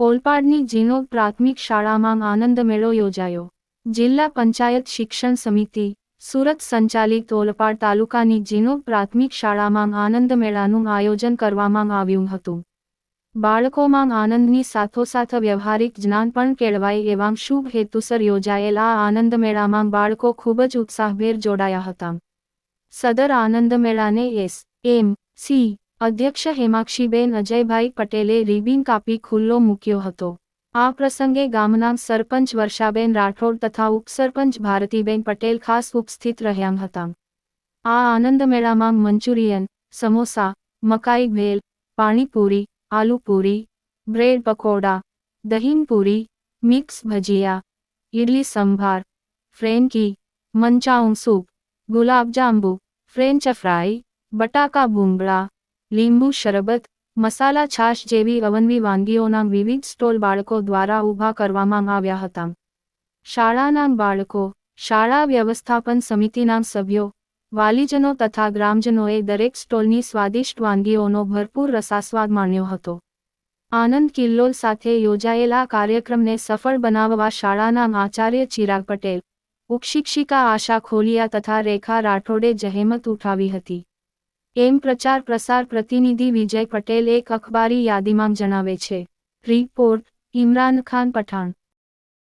ઓલપાડની જીનો પ્રાથમિક શાળામાં આનંદ મેળો યોજાયો. જિલ્લા પંચાયત શિક્ષણ સમિતિ, સુરત સંચાલિત ઓલપાડ તાલુકાની જીનો પ્રાથમિક શાળામાં આનંદ મેળાનું આયોજન કરવામાં આવ્યું હતું. બાળકોમાં આનંદની સાથોસાથ વ્યવહારિક જ્ઞાન પણ કેળવાય એવા શુભ હેતુસર યોજાયેલ આ આનંદ મેળામાં બાળકો ખૂબ જ ઉત્સાહભેર જોડાયા હતા. સદર આનંદ મેળાને એસ, એમ, સી અધ્યક્ષ હેમાક્ષીબેન અજયભાઈ પટેલે રિબીન કાપી ખુલ્લો મૂક્યો હતો. આ પ્રસંગે ગામના સરપંચ વર્ષાબેન રાઠોડ તથા ઉપસરપંચ ભારતીબેન પટેલ ખાસ ઉપસ્થિત રહ્યા હતા. આ આનંદ મેળામાં મંચુરિયન, સમોસા, મકાઈ bhel, panipuri, aloo puri, bread pakoda, dahi puri, mix bhajiya idli sambar, frankie, manchow soup, gulab jamun, French fry બટાકા ભૂંગળા લીંબુ, શરબત, મસાલા, છાશ જેવી અવનવી વાનગીઓના વિવિધ સ્ટોલ બાળકો દ્વારા ઊભા કરવામાં આવ્યા હતા. શાળાના બાળકો, શાળા વ્યવસ્થાપન સમિતિના સભ્યો, વાલીજનો તથા ગ્રામજનોએ દરેક સ્ટોલની સ્વાદિષ્ટ વાનગીઓનો ભરપૂર રસાસ્વાદ માણ્યો હતો. આનંદ કિલ્લોલ સાથે યોજાયેલા કાર્યક્રમને સફળ બનાવવા શાળાના આચાર્ય ચિરાગ પટેલ, ઉપશિક્ષિકા આશા ખોલિયા તથા રેખા રાઠોડે જહેમત ઉઠાવી હતી. એમ પ્રચાર પ્રસાર પ્રતિનિધિ વિજય પટેલ એક અખબારી યાદીમાં જણાવે છે. રિપોર્ટ, ઇમરાન ખાન પઠાણ.